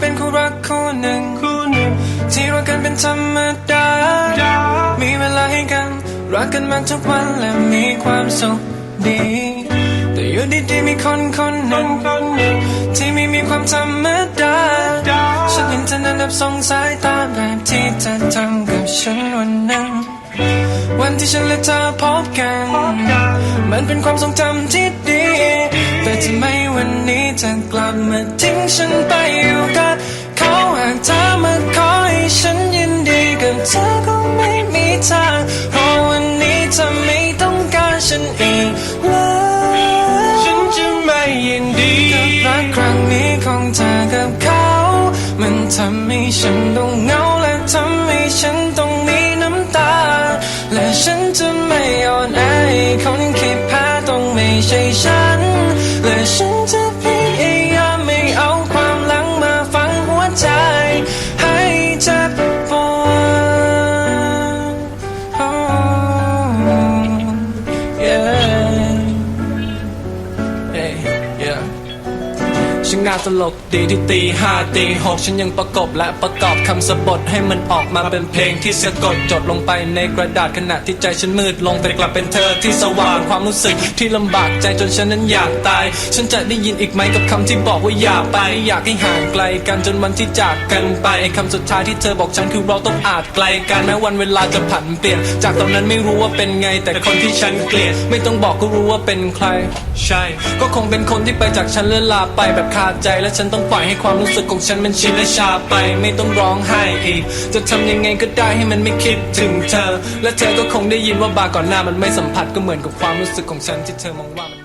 เป็นคู่รักคู่หนึ่งคู่หนึ่งที่รักกันเป็นธรรมดา มีเวลาให้กัน รักกันมากทุกวันและมีความสุขดี แต่อยู่ดีๆมีคนคนหนึ่งที่ไม่มีความธรรมดา ฉันเห็นเธอนั้นนับสงสายตาแบบที่เธอทำกับฉันวันนั้นวันที่ฉันและเธอพบกัน มันเป็นความทรงจำที่ดี แต่ทำไมวันนี้เธอกลับมาทิ้งฉันไป ไม่มีทางเพราะวันนี้เธอไม่ต้องการฉันอีกเลยฉันจะไม่ยินดีกับรักครั้งนี้ของเธอกับเขา มันทำให้ฉันต้องเหงาและทำให้ฉันต้องมีน้ำตา และฉันจะไม่อ่อนแอคนคิดแพ้ต้องไม่ใช่ฉัน ช่างน่าตลกดีที่ตีห้าตีหกฉันยังประกบและประกอบคำสะบทให้มันออกมาเป็นเพลงที่สะกดจดลงไปในกระดาษขณะที่ใจฉันมืดลงแต่กลับเป็นเธอที่สว่างความรู้สึกที่ลำบากใจจนฉันนั้นอยากตาย ฉันจะได้ยินอีกไหมกับคำที่บอกว่าอย่าไป อยากให้ห่างไกลกันจนวันที่จากกันไปคำสุดท้ายที่เธอบอกฉันคือเราต้องอาจไกลกันแม้วันเวลาจะผันเปลี่ยน จากตอนนั้นไม่รู้ว่าเป็นไง แต่คนที่ฉันเกลียดไม่ต้องบอกก็รู้ว่าเป็นใคร ใช่ ก็คงเป็นคนที่ไปจากฉันเลื่อนลาไปแบบขาาใจและฉันต้องปล่อยให้ความรู้สึกของฉันมันชินและชาไป ไม่ต้องร้องไห้อีก จะทำยังไงก็ได้ให้มันไม่คิดถึงเธอ และเธอก็คงได้ยินว่าบาร์ก่อนหน้ามันไม่สัมผัสก็เหมือนกับความรู้สึกของฉันที่เธอมองว่า